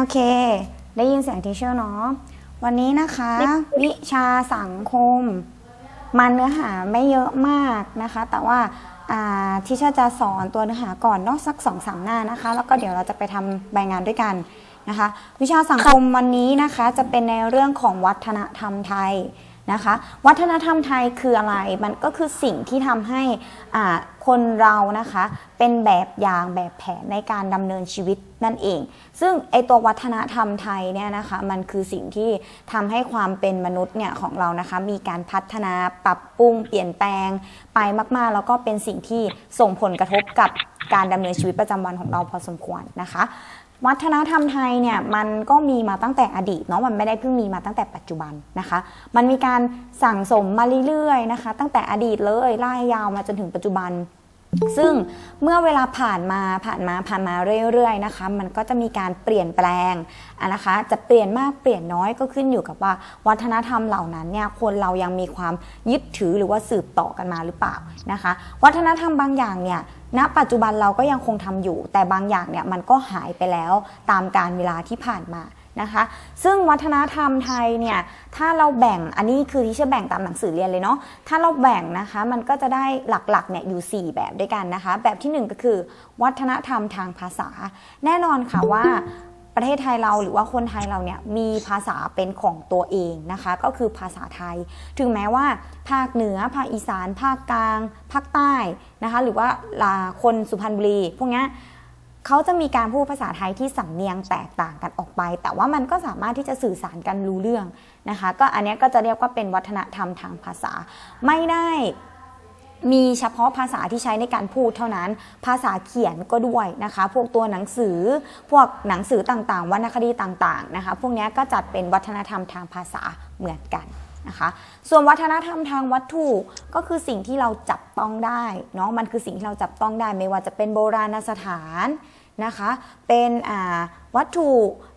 โอเค ได้ยินเสียงทีเชอร์เนาะ วันนี้นะคะ วิชาสังคม มันเนื้อหาไม่เยอะมากนะคะ แต่ว่าทีเชอร์จะสอนตัวเนื้อหาก่อนเนอกสักสองสามหน้านะคะ แล้วก็เดี๋ยวเราจะไปทำใบงานด้วยกันนะคะ วิชาสังคมวันนี้นะคะ จะเป็นในเรื่องของวัฒนธรรมไทย นะคะ วัฒนธรรมไทยคืออะไร มันก็คือสิ่งที่ทำให้คนเรานะคะเป็นแบบอย่างแบบแผนในการดำเนินชีวิตนั่นเอง ซึ่งไอตัววัฒนธรรมไทยเนี่ยนะคะมันคือสิ่งที่ทำให้ความเป็นมนุษย์เนี่ยของเรานะคะมีการพัฒนาปรับปรุงเปลี่ยนแปลงไปมาก ๆ แล้วก็เป็นสิ่งที่ส่งผลกระทบกับการดำเนินชีวิตประจำวันของเราพอสมควรนะคะ วัฒนธรรมไทยเนี่ยมันก็มีมาตั้งแต่อดีตเนาะมันไม่ได้เพิ่งมีมาตั้งแต่ปัจจุบันนะคะ มันมีการสั่งสมมาเรื่อยๆนะคะ ตั้งแต่อดีตเลยไล่ยาวมาจนถึงปัจจุบัน ซึ่งเมื่อเวลาผ่านมาผ่านมาผ่านมาเรื่อยๆนะคะ มันก็จะมีการเปลี่ยนแปลงนะคะ จะเปลี่ยนมากเปลี่ยนน้อยก็ขึ้นอยู่กับว่า วัฒนธรรมเหล่านั้นเนี่ยคนเรายังมีความยึดถือหรือว่าสืบต่อกันมาหรือเปล่านะคะ วัฒนธรรมบางอย่างเนี่ยณปัจจุบันเราก็ยังคงทำอยู่ แต่บางอย่างเนี่ยมันก็หายไปแล้วตามการเวลาที่ผ่านมา นะคะ ซึ่งวัฒนธรรมไทยเนี่ย ถ้าเราแบ่ง อันนี้คือที่จะแบ่งตามหนังสือเรียนเลยเนาะ ถ้าเราแบ่งนะคะ มันก็จะได้หลักๆเนี่ยอยู่ 4 แบบด้วยกันนะคะ แบบที่ 1 ก็คือ วัฒนธรรมทางภาษา แน่นอนค่ะว่าประเทศไทยเราหรือว่าคนไทยเราเนี่ยมีภาษาเป็นของตัวเองนะคะ ก็คือภาษาไทย ถึงแม้ว่า ภาคเหนือ ภาคอีสาน ภาคกลาง ภาคใต้นะคะ หรือว่าคนสุพรรณบุรีพวกนี้ เขาจะมีการพูดภาษาไทยที่สำเนียงแตกต่างกันออกไป แต่ว่ามันก็สามารถที่จะสื่อสารกันรู้เรื่องนะคะ ก็อันนี้ก็จะเรียกว่าเป็นวัฒนธรรมทางภาษา ไม่ได้มีเฉพาะภาษาที่ใช้ในการพูดเท่านั้น ภาษาเขียนก็ด้วยนะคะ พวกตัวหนังสือ พวกหนังสือต่างๆวรรณคดีต่างๆนะคะ พวกนี้ก็จัดเป็นวัฒนธรรมทางภาษาเหมือนกัน นะคะ ส่วนวัฒนธรรมทางวัตถุก็คือสิ่งที่เราจับต้องได้เนาะมันคือสิ่งที่เราจับต้องได้ไม่ว่าจะเป็นโบราณสถานนะคะ เป็นวัตถุ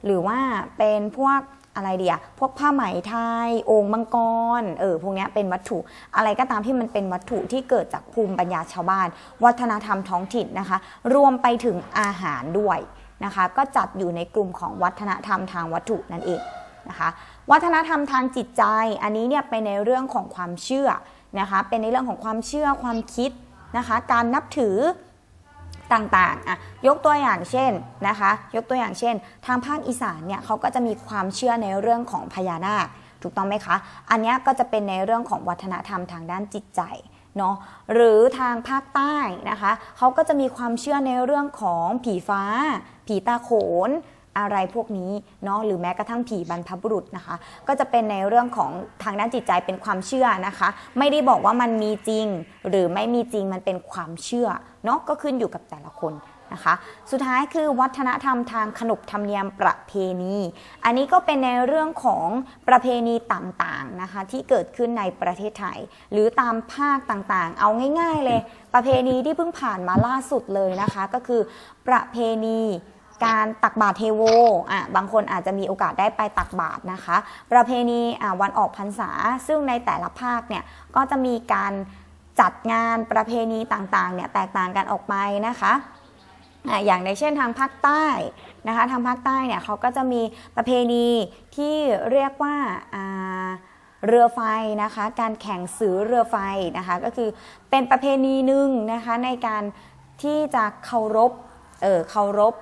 หรือว่าเป็นพวกอะไรเดียพวกผ้าไหมไทยองค์มังกร เออ พวกนี้เป็นวัตถุ อะไรก็ตามที่มันเป็นวัตถุที่เกิดจากภูมิปัญญาชาวบ้าน วัฒนธรรมท้องถิ่นนะคะ รวมไปถึงอาหารด้วยนะคะ ก็จัดอยู่ในกลุ่มของวัฒนธรรมทางวัตถุนั่นเองนะคะ วัฒนธรรมทางจิตใจ อันนี้เนี่ยเป็นในเรื่องของความเชื่อนะคะเป็นในเรื่องของความเชื่อความคิดนะคะการนับถือต่างๆอะยกตัวอย่างเช่นนะคะยกตัวอย่างเช่น ทางภาคอีสานเนี่ยเขาก็จะมีความเชื่อในเรื่องของพญานาคถูกต้องไหมคะ อันนี้ก็จะเป็นในเรื่องของวัฒนธรรมทางด้านจิตใจเนาะหรือทางภาคใต้นะคะเขาก็จะมีความเชื่อในเรื่องของผีฟ้า ผีตาโขน อะไรพวกนี้เนาะหรือแม้กระทั่งผีบรรพบุรุษนะคะ ก็จะเป็นในเรื่องของทางด้านจิตใจเป็นความเชื่อนะคะ ไม่ได้บอกว่ามันมีจริง หรือไม่มีจริงมันเป็นความเชื่อเนาะก็ขึ้นอยู่กับแต่ละคนนะคะสุดท้ายคือวัฒนธรรมทางขนบธรรมเนียมประเพณี อันนี้ก็เป็นในเรื่องของประเพณีต่างๆนะคะที่เกิดขึ้นในประเทศไทย หรือตามภาคต่างๆ เอาง่าย ๆ เลย ประเพณีที่เพิ่งผ่านมาล่าสุดเลยนะคะ ก็คือประเพณี การตักบาตรเทโวอะบางคนอาจจะมีโอกาสได้ไปตักบาตรนะคะ ประเพณีวันออกพรรษา ซึ่งในแต่ละภาคเนี่ยก็จะมีการจัดงานประเพณีต่างๆเนี่ยแตกต่างกันออกไปนะคะอย่างในเช่นทางภาคใต้นะคะทางภาคใต้เนี่ยเขาก็จะมีประเพณีที่เรียกว่าเรือไฟนะคะการแข่งสือเรือไฟนะคะก็คือเป็นประเพณีหนึ่งนะคะในการที่จะเคารพเออเคารพ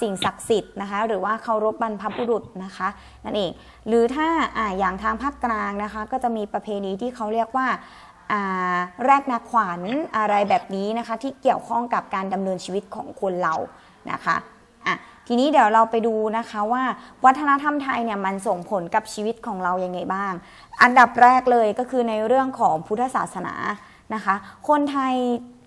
สิ่งศักดิ์สิทธิ์นะคะ หรือว่าเคารพบรรพบุรุษนะคะ นั่นเอง หรือถ้าออย่างทางภาคกลางนะคะ ก็จะมีประเพณีที่เขาเรียกว่าแรกนาขวัญอะไรแบบนี้นะคะ ที่เกี่ยวข้องกับการดำเนินชีวิตของคนเรานะคะอะทีนี้เดี๋ยวเราไปดูนะคะว่าวัฒนธรรมไทยเนี่ยมันส่งผลกับชีวิตของเรายังไงบ้าง อันดับแรกเลยก็คือในเรื่องของพุทธศาสนานะคะ คนไทย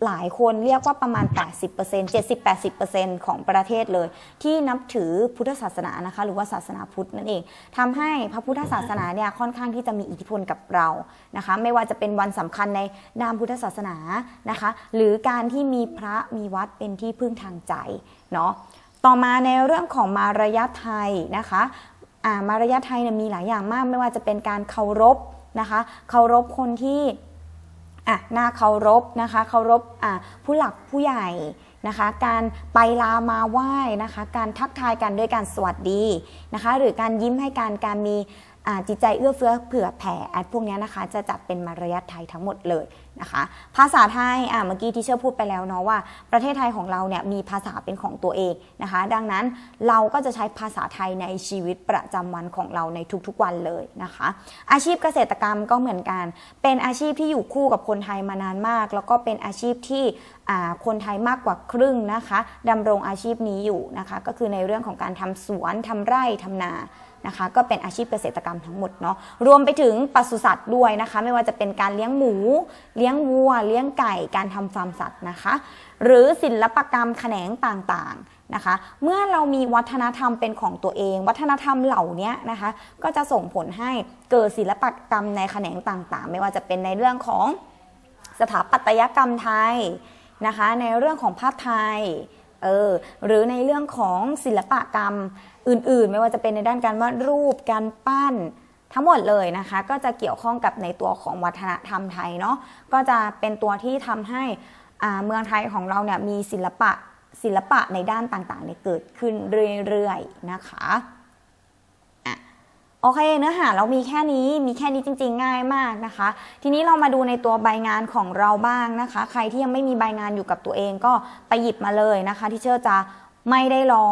หลายคนเรียกว่าประมาณ 80% 70-80%ของประเทศเลย ที่นับถือพุทธศาสนานะคะ หรือว่าศาสนาพุทธนั่นเองทำให้พระพุทธศาสนาเนี่ยค่อนข้างที่จะมีอิทธิพลกับเรานะคะ ไม่ว่าจะเป็นวันสำคัญในนามพุทธศาสนานะคะ หรือการที่มีพระมีวัดเป็นที่พึ่งทางใจเนาะต่อมาในเรื่องของมารยาทไทยนะคะมารยาทไทยเนี่ยมีหลายอย่างมาก ไม่ว่าจะเป็นการเคารพนะคะ เคารพคนที่ อะน่าเคารพนะคะเคารพอะผู้หลักผู้ใหญ่นะคะ การไปลามาไหว้นะคะ การทักทายกันด้วยการสวัสดีนะคะ หรือการยิ้มให้กันการมี จิตใจเอื้อเฟื้อเผื่อแผ่แอันพวกนี้นะคะ จะจัดเป็นมารยาทไทยทั้งหมดเลยนะคะ ภาษาไทยอ่าเมื่อกี้ที่เชื่อพูดไปแล้วเนาะว่า ประเทศไทยของเราเนี่ยมีภาษาเป็นของตัวเองนะคะ ดังนั้นเราก็จะใช้ภาษาไทยในชีวิตประจำวันของเราในทุกๆวันเลยนะคะ อาชีพเกษตรกรรมก็เหมือนกัน เป็นอาชีพที่อยู่คู่กับคนไทยมานานมาก แล้วก็เป็นอาชีพที่คนไทยมากกว่าครึ่งนะคะดำรงอาชีพนี้อยู่นะคะ ก็คือในเรื่องของการทำสวนทำไร่ทำนา นะคะ ก็เป็นอาชีพเกษตรกรรมทั้งหมดเนาะรวมไปถึงปศุสัตว์ด้วยนะคะ ไม่ว่าจะเป็นการเลี้ยงหมู เลี้ยงวัว เลี้ยงไก่ การทำฟาร์มสัตว์นะคะ หรือศิลปกรรมแขนงต่างๆนะคะเมื่อเรามีวัฒนธรรมเป็นของตัวเอง วัฒนธรรมเหล่านี้นะคะก็จะส่งผลให้เกิดศิลปกรรมในแขนงต่างๆ ไม่ว่าจะเป็นในเรื่องของสถาปัตยกรรมไทยนะคะในเรื่องของภาพไทย เออหรือในเรื่องของศิลปกรรมอื่นๆ ไม่ว่าจะเป็นในด้านการวาดรูปการปั้นทั้งหมดเลยนะคะ ก็จะเกี่ยวข้องกับในตัวของวัฒนธรรมไทยเนาะก็จะเป็นตัวที่ทำให้เมืองไทยของเราเนี่ยมีศิลปะศิลปะในด้านต่างๆเนี่ยเกิดขึ้นเรื่อยๆนะคะ โอเค เนื้อหาเรามีแค่นี้มีแค่นี้จริง ๆ ง่ายมากนะคะ ทีนี้เรามาดูในตัวใบงานของเราบ้างนะคะ ใครที่ยังไม่มีใบงานอยู่กับตัวเองก็ไปหยิบมาเลยนะคะที่เชื่อจะไม่ได้รอ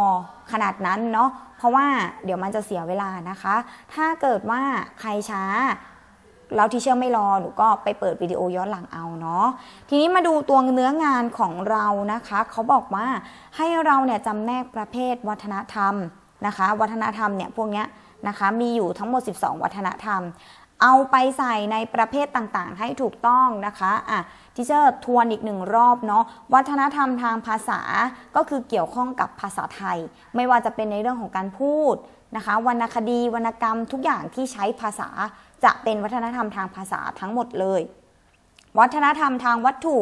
ขนาดนั้นเนาะเพราะว่าเดี๋ยวมันจะเสียเวลานะคะ ถ้าเกิดว่าใครช้าแล้วที่เชื่อไม่รอหนูก็ไปเปิดวิดีโอย้อนหลังเอาเนาะทีนี้มาดูตัวเนื้องานของเรานะคะ เขาบอกว่าให้เราเนี่ยจำแนกประเภทวัฒนธรรมนะคะ วัฒนธรรมเนี่ยพวกเนี้ย นะคะ มีอยู่ทั้งหมด 12 วัฒนธรรม เอาไปใส่ในประเภทต่างๆ ให้ถูกต้องนะคะอะที่เชอร์ทวนอีกหนึ่งรอบเนาะวัฒนธรรมทางภาษาก็คือเกี่ยวข้องกับภาษาไทย ไม่ว่าจะเป็นในเรื่องของการพูดนะคะวรรณคดีวรรณกรรมทุกอย่างที่ใช้ภาษาจะเป็นวัฒนธรรมทางภาษาทั้งหมดเลย วัฒนธรรมทางวัตถุ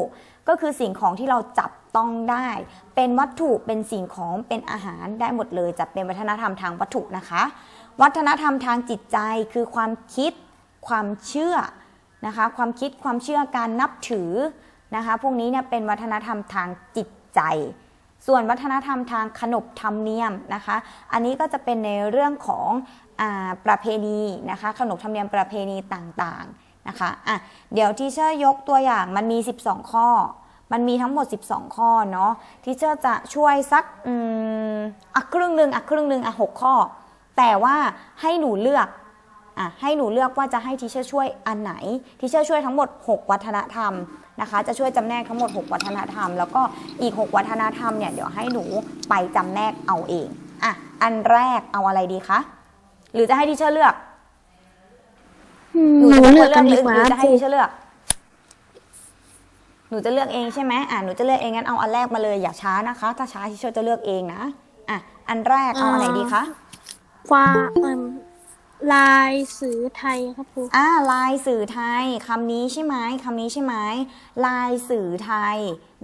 ก็คือสิ่งของที่เราจับต้องได้ เป็นวัตถุเป็นสิ่งของเป็นอาหารได้หมดเลยจะเป็นวัฒนธรรมทางวัตถุนะคะ วัฒนธรรมทางจิตใจคือความคิดความเชื่อนะคะความคิดความเชื่อการนับถือนะคะพวกนี้เนี่ยเป็นวัฒนธรรมทางจิตใจ ส่วนวัฒนธรรมทางขนบธรรมเนียมนะคะอันนี้ก็จะเป็นในเรื่องของอประเพณีนะคะขนบธรรมเนียมประเพณีต่างๆนะคะอะเดี๋ยวที่เชอร์ยกตัวอย่างมันมี 12 ข้อ มันมีทั้งหมด 12 ข้อเนาะที่เชอร์จะช่วยสักอืมอะครึ่งหนึ่งอะครึ่งหนึ่งอะหกข้อ แต่ว่าให้หนูเลือกอะให้หนูเลือกว่าจะให้ทีเชอร์ช่วยอันไหนทีเชอร์ช่วยทั้งหมด 6 วัฒนธรรมนะคะ จะช่วยจำแนกทั้งหมด 6 วัฒนธรรม แล้วก็อีก 6 วัฒนธรรมเนี่ยเดี๋ยวให้หนูไปจำแนกเอาเองอะอันแรกเอาอะไรดีคะหรือจะให้ทีเชอร์เลือกหนูจะเลืป็อกคกันหดีรือกว่าหรือจะให้ครูทีเชอร์เลือกหนูจะเลือกเองใช่ไหมอะหนูจะเลือกเองงั้นเอาอันแรกมาเลยอย่าช้านะคะ ถ้าช้าทีเชอร์จะเลือกเองนะอะอันแรกเอาอันไหนดีคะ ฟ้ามลายสื่อไทยครับครูอ่าลายสื่อไทยคำนี้ใช่ไหมคำนี้ใช่ไหมลายสื่อไทย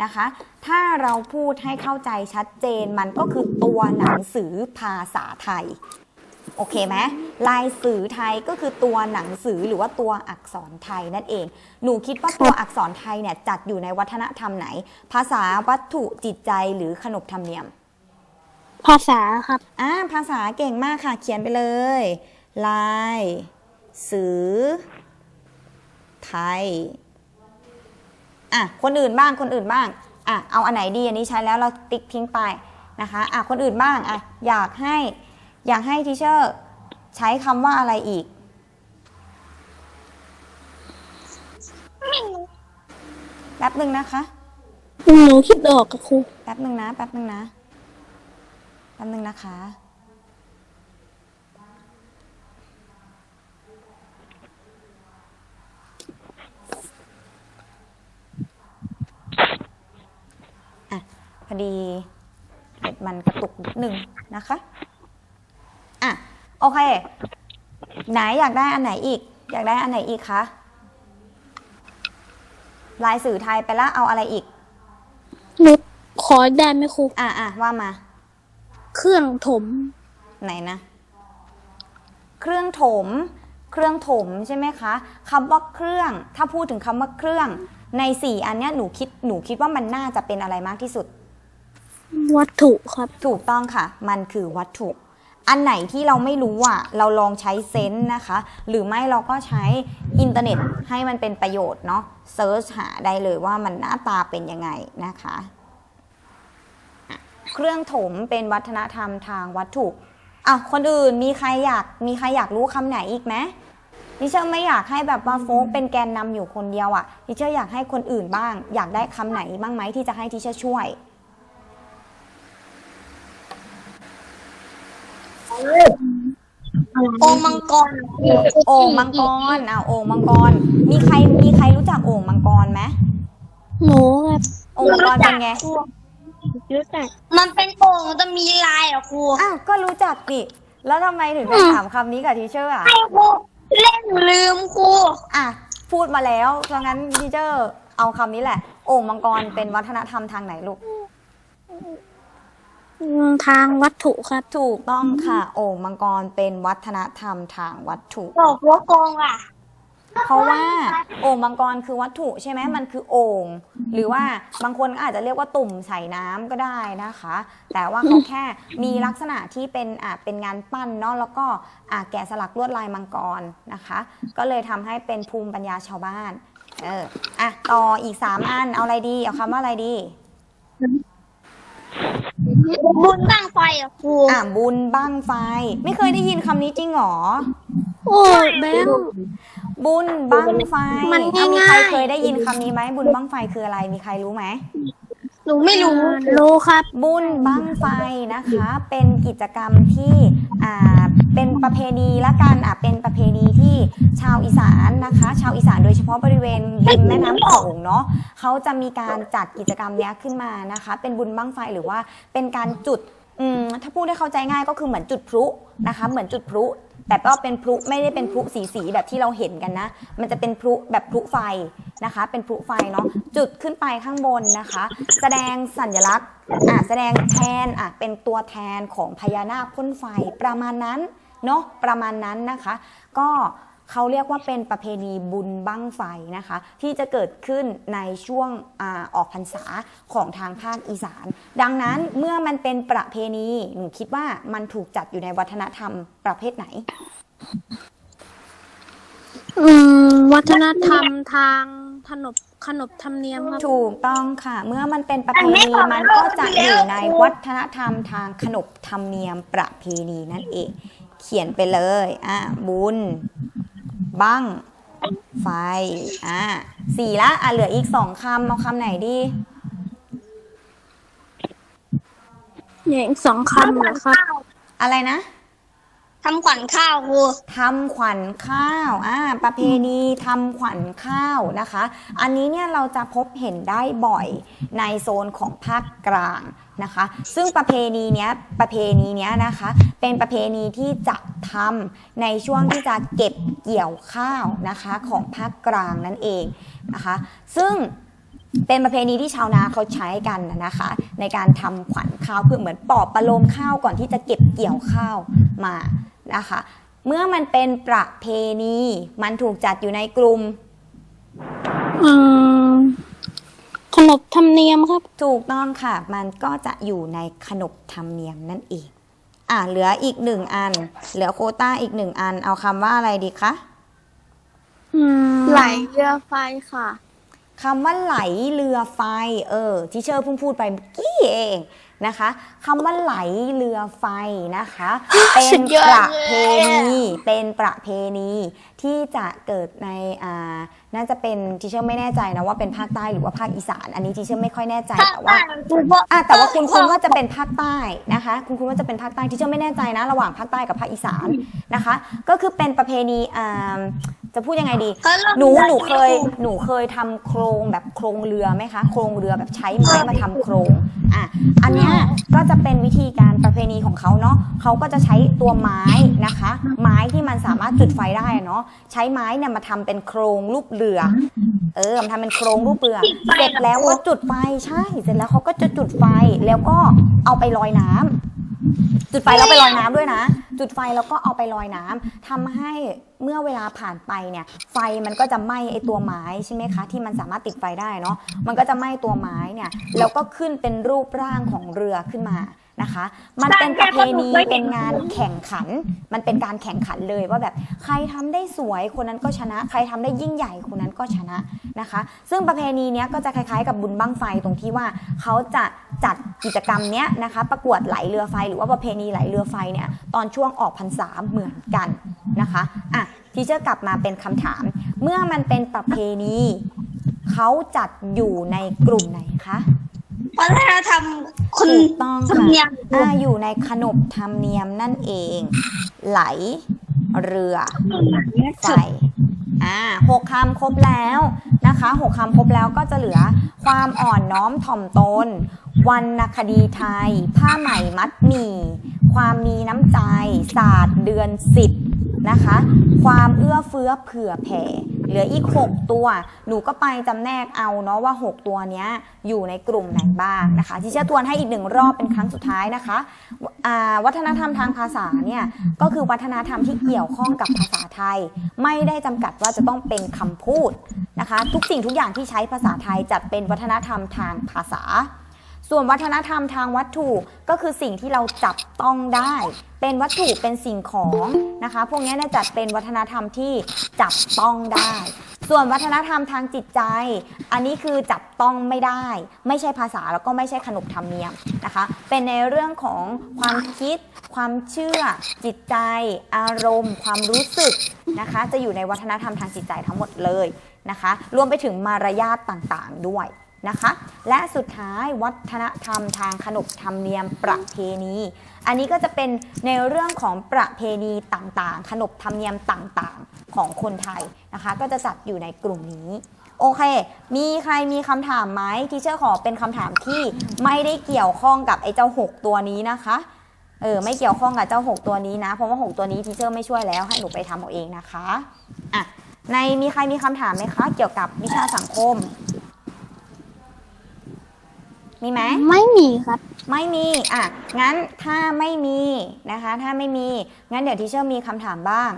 นะคะ ถ้าเราพูดให้เข้าใจชัดเจนมันก็คือตัวหนังสือภาษาไทย โอเคไหมลายสื่อไทยก็คือตัวหนังสือหรือว่าตัวอักษรไทยนั่นเอง หนูคิดว่าตัวอักษรไทยเนี่ยจัดอยู่ในวัฒนธรรมไหน ภาษาวัตถุจิตใจหรือขนบธรรมเนียม ภาษาครับ อ่าภาษาเก่งมากค่ะ เขียนไปเลย ลาย สือ ไทย อะ คนอื่นบ้าง คนอื่นบ้าง อะ เอาอันไหนดี อันนี้ใช้แล้วเราติ๊กทิ้งไปนะคะ อะ คนอื่นบ้าง อะ อยากให้ อยากให้ทีเชอร์ใช้คำว่าอะไรอีก แป๊บหนึ่งนะคะ หนูคิดออกกับครู แป๊บหนึ่งนะ แป๊บหนึ่งนะ แป๊บหนึ่งนะคะ อะ พอดีเน็ตมันกระตุกนิดหนึ่งนะคะ อะ โอเค ไหนอยากได้อันไหนอีก อยากได้อันไหนอีกคะ ลายสื่อไทยไปแล้วเอาอะไรอีกหนูขอได้ไหมครู อะอะว่ามา เครื่องถม ไหนนะ เครื่องถม เครื่องถมใช่ไหมคะคำว่าเครื่อง ถ้าพูดถึงคำว่าเครื่อง ในสี่อันเนี้ยหนูคิดหนูคิดว่ามันน่าจะเป็นอะไรมากที่สุด วัตถุครับ ถูกต้องค่ะ มันคือวัตถุ อันไหนที่เราไม่รู้อะ เราลองใช้เซนส์นะคะ หรือไม่เราก็ใช้อินเทอร์เน็ตให้มันเป็นประโยชน์เนาะเซิร์ชหาได้เลยว่ามันหน้าตาเป็นยังไงนะคะอะ เครื่องถมเป็นวัฒนธรรมทางวัตถุอะคนอื่นมีใครอยากมีใครอยากรู้คำไหนอีกไหมดิเชอร์ไม่อยากให้แบบว่าโฟกเป็นแกนนำอยู่คนเดียวอะดิเชอร์อยากให้คนอื่นบ้าง อยากได้คำไหนบ้างไหมที่จะให้ดิเชอร์ช่วยโองค์มังกรโอ่งมังกรอ่าโอ่งมังกร มีใครมีใครรู้จักโอ่งมังกรไหมหนูครับโอ่งมังกรเป็นไง รู้จักมันเป็นโอ่งมันจะมีลายเหรอครูอ้าวก็รู้จักดิแล้วทำไมถึงได้ถามคำนี้กับทีเชอร์อะให้ครูเล่นลืมครูอะพูดมาแล้วเพราะงั้นทีเชอร์เอาคำนี้แหละ โอ่งมังกรเป็นวัฒนธรรมทางไหนลูกอืมทางวัตถุครับถูกต้องค่ะ โอ่งมังกรเป็นวัฒนธรรมทางวัตถุ บอกหัวโกงอะ เพราะว่าโอ่งมังกรคือวัตถุใช่ไหมมันคือโอ่งหรือว่าบางคนก็อาจจะเรียกว่าตุ่มใส่น้ำก็ได้นะคะ แต่ว่าเขาแค่มีลักษณะที่เป็นอ่าเป็นงานปั้นเนาะแล้วก็อ่าแกะสลักลวดลายมังกรนะคะ ก็เลยทำให้เป็นภูมิปัญญาชาวบ้านเอออะต่ออีกสามอันเอาอะไรดีเอาคำว่าอะไรดีบุญตั้งไฟเหรอครูอะบุญบั้งไฟ ไม่เคยได้ยินคำนี้จริงเหรอ โอ้แบลบุญบั้งไฟมันอะมีใครง่ายๆเคยได้ยินคำนี้ไหมบุญบั้งไฟคืออะไรมีใครรู้ไหม หนูไม่รู้ รู้ครับ บุญบั้งไฟนะคะ เป็นกิจกรรมที่อ่าเป็นประเพณีละกันอะเป็นประเพณีที่ชาวอีสานนะคะ ชาวอีสานโดยเฉพาะบริเวณริมแม่น้ำโขงเนาะเขาจะมีการจัดกิจกรรมเนี้ยขึ้นมานะคะ เป็นบุญบั้งไฟหรือว่าเป็นการจุดอืมถ้าพูดให้เข้าใจง่ายก็คือเหมือนจุดพลุนะคะ เหมือนจุดพลุ แต่ก็เป็นพลุไม่ได้เป็นพลุสีสีแบบที่เราเห็นกันนะ มันจะเป็นพลุแบบพลุไฟนะคะ เป็นพลุไฟเนาะจุดขึ้นไปข้างบนนะคะ แสดงสัญลักษณ์อะแสดงแทนอะเป็นตัวแทนของพญานาคพ่นไฟประมาณนั้นเนาะประมาณนั้นนะคะ ก็ เขาเรียกว่าเป็นประเพณีบุญบั้งไฟนะคะ ที่จะเกิดขึ้นในช่วงอาออกพรรษาของทางภาคอีสาน ดังนั้นเมื่อมันเป็นประเพณีหนูคิดว่ามันถูกจัดอยู่ในวัฒนธรรมประเภทไหน อืม วัฒนธรรมทางขนบขนบธรรมเนียมครับถูกต้องค่ะ เมื่อมันเป็นประเพณีมันก็จะอยู่ในวัฒนธรรมทางขนบธรรมเนียมประเพณีนั่นเอง เขียนไปเลย อะบุญ บั้งไฟ อะสี่ละ อะ เหลืออีกสองคำ เอาคำไหนดีเนี่ยอีกสองคำเหรอครับ อะไรนะ ทำขวัญข้าวครูทำขวัญข้าวอ่าประเพณีทำขวัญข้าวนะคะ อันนี้เนี่ยเราจะพบเห็นได้บ่อยในโซนของภาคกลางนะคะ ซึ่งประเพณีเนี้ยประเพณีเนี้ยนะคะ เป็นประเพณีที่จะทำในช่วงที่จะเก็บเกี่ยวข้าวนะคะของภาคกลางนั่นเองนะคะ ซึ่งเป็นประเพณีที่ชาวนาเขาใช้กันนะคะ ในการทำขวัญข้าวเพื่อเหมือนปอบประโลมข้าวก่อนที่จะเก็บเกี่ยวข้าวมา นะคะ เมื่อมันเป็นประเพณี มันถูกจัดอยู่ในกลุ่มอืมขนบธรรมเนียมครับ ถูกต้องค่ะ มันก็จะอยู่ในขนบธรรมเนียมนั่นเอง อะเหลืออีกหนึ่งอัน เหลือโควต้าอีกหนึ่งอัน เอาคำว่าอะไรดีคะ อืมไหลเรือไฟค่ะ คำว่าไหลเรือไฟ เออที่เชอร์เพิ่งพูดไปเมื่อกี้เองนะคะคำว่าไหลเรือไฟนะคะ เป็นสุดยอปดระเลยเพณีเป็นประเพณีที่จะเกิดในอ่าน่าจะเป็นที่เชอร์ไม่แน่ใจนะว่าเป็นภาคใต้หรือว่าภาคอีสาน อันนี้ที่เชอร์ไม่ค่อยแน่ใจแต่ว่าครูบอกอะแต่ว่าคุณคุณว่าจะเป็นภาคใต้นะคะ คุณคุณว่าจะเป็นภาคใต้ที่เจ้าไม่แน่ใจนะ ระหว่างภาคใต้กับภาคอีสานนะคะ ก็คือเป็นประเพณีอ่า จะพูดยังไงดีเขาเริ่มหนูหนูเคยครูหนูเคยทำโครงแบบโครงเรือไหมคะ โครงเรือแบบใช้ไม้มาทำโครง อะ อันเนี้ยก็จะเป็นวิธีการประเพณีของเขาเนาะเขาก็จะใช้ตัวไม้นะคะ ไม้ที่มันสามารถจุดไฟได้อะเนาะ ใช้ไม้เนี่ยมาทำเป็นโครงรูปเรือ เออมันทำเป็นโครงรูปเรือ เสร็จแล้วก็จุดไฟ ใช่ เสร็จแล้วเขาก็จะจุดไฟ แล้วก็เอาไปลอยน้ำ จุดไฟแล้วไปลอยน้ำด้วยนะ จุดไฟแล้วก็เอาไปลอยน้ำทำให้เมื่อเวลาผ่านไปเนี่ย ไฟมันก็จะไหม้ไอตัวไม้ใช่ไหมคะ ที่มันสามารถติดไฟได้เนาะมันก็จะไหม้ตัวไม้เนี่ยแล้วก็ขึ้นเป็นรูปร่างของเรือขึ้นมา นะคะ มันเป็นประเพณีเป็นงานแข่งขัน มันเป็นการแข่งขันเลยว่าแบบใครทำได้สวยคนนั้นก็ชนะ ใครทำได้ยิ่งใหญ่คนนั้นก็ชนะนะคะ ซึ่งประเพณีเนี้ยก็จะคล้ายๆกับบุญบั้งไฟตรงที่ว่าเขาจะจัดกิจกรรมเนี้ยนะคะประกวดไหลเรือไฟหรือว่าประเพณีไหลเรือไฟเนี่ยตอนช่วงออกพรรษาเหมือนกันนะคะอะทีเชอร์กลับมาเป็นคำถาม เมื่อมันเป็นประเพณีเขาจัดอยู่ในกลุ่มไหนคะ วัฒนธรรมคนถูกต้องธรรมค่ะเนียมอ่าอยู่ในขนบธรรมเนียมนั่นเอง ไหล เรือ ไฟอ่าหกคำครบแล้วนะคะหกคำครบแล้วก็จะเหลือความอ่อนน้อมถ่อมตนวรรณคดีไทย ผ้าไหมมัดหมี่ ความมีน้ำใจ ศาสตร์เดือนสิบนะคะ ความเอื้อเฟื้อเผื่อแผ่ เหลืออีก 6 ตัว หนูก็ไปจำแนกเอาเนาะว่า 6 ตัวนี้อยู่ในกลุ่มไหนบ้างนะคะ ที่เชื่อทวนให้อีกหนึ่งรอบเป็นครั้งสุดท้ายนะคะอ่าวัฒนธรรมทางภาษาเนี่ยก็คือวัฒนธรรมที่เกี่ยวข้องกับภาษาไทย ไม่ได้จำกัดว่าจะต้องเป็นคำพูดนะคะ ทุกสิ่งทุกอย่างที่ใช้ภาษาไทยจัดเป็นวัฒนธรรมทางภาษา ส่วนวัฒนธรรมทางวัตถุก็คือสิ่งที่เราจับต้องได้ เป็นวัตถุเป็นสิ่งของนะคะ พวกนี้เนี่ยจัดเป็นวัฒนธรรมที่จับต้องได้ ส่วนวัฒนธรรมทางจิตใจ อันนี้คือจับต้องไม่ได้ ไม่ใช่ภาษาแล้วก็ไม่ใช่ขนบธรรมเนียมนะคะ เป็นในเรื่องของความคิด ความเชื่อ จิตใจ อารมณ์ ความรู้สึกนะคะ จะอยู่ในวัฒนธรรมทางจิตใจทั้งหมดเลยนะคะ รวมไปถึงมารยาทต่างๆ ด้วย นะคะ และสุดท้ายวัฒนธรรมทางขนบธรรมเนียมประเพณี อันนี้ก็จะเป็นในเรื่องของประเพณีต่างๆ ขนบธรรมเนียมต่างๆของคนไทยนะคะ ก็จะจัดอยู่ในกลุ่มนี้โอเค มีใครมีคำถามไหมทีเชอร์ขอเป็นคำถามที่ไม่ได้เกี่ยวข้องกับไอ้เจ้า 6 ตัวนี้นะคะ เออ ไม่เกี่ยวข้องกับเจ้า 6 ตัวนี้นะ เพราะว่า 6 ตัวนี้ทีเชอร์ไม่ช่วยแล้ว ให้หนูไปทำเอาเองนะคะ อะ ในมีใครมีคำถามไหมคะ เกี่ยวกับวิชาสังคม มีไหม ไม่มีครับไม่มี อะ งั้นถ้าไม่มีนะคะ ถ้าไม่มี งั้นเดี๋ยวทีเชอร์มีคำถามบ้าง